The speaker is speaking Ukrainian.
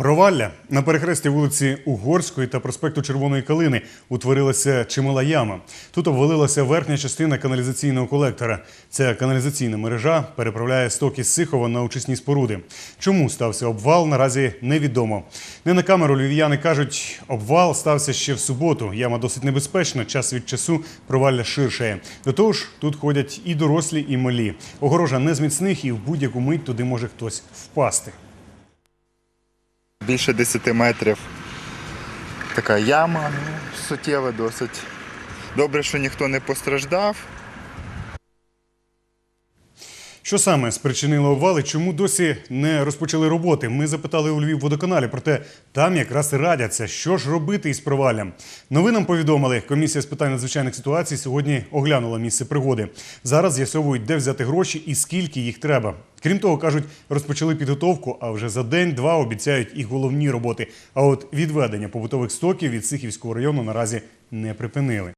Провалля на перехресті вулиці Угорської та проспекту Червоної Калини утворилася чимала яма. Тут обвалилася верхня частина каналізаційного колектора. Ця каналізаційна мережа переправляє стоки з Сихова на очисні споруди. Чому стався обвал, наразі невідомо. Не на камеру львів'яни кажуть, обвал стався ще в суботу. Яма досить небезпечна. Час від часу провалля ширшає. До того ж, тут ходять і дорослі, і малі. Огорожа не з міцних, і в будь-яку мить туди може хтось впасти. Більше 10 метрів. Така яма, ну, суттєва досить. Добре, що ніхто не постраждав. Що саме спричинило обвал і чому досі не розпочали роботи? Ми запитали у Львівводоканалі, проте там якраз і радяться, що ж робити із проваллям. Новинам повідомили, комісія з питань надзвичайних ситуацій сьогодні оглянула місце пригоди. Зараз з'ясовують, де взяти гроші і скільки їх треба. Крім того, кажуть, розпочали підготовку, а вже за день-два обіцяють і головні роботи. А от відведення побутових стоків від Сихівського району наразі не припинили.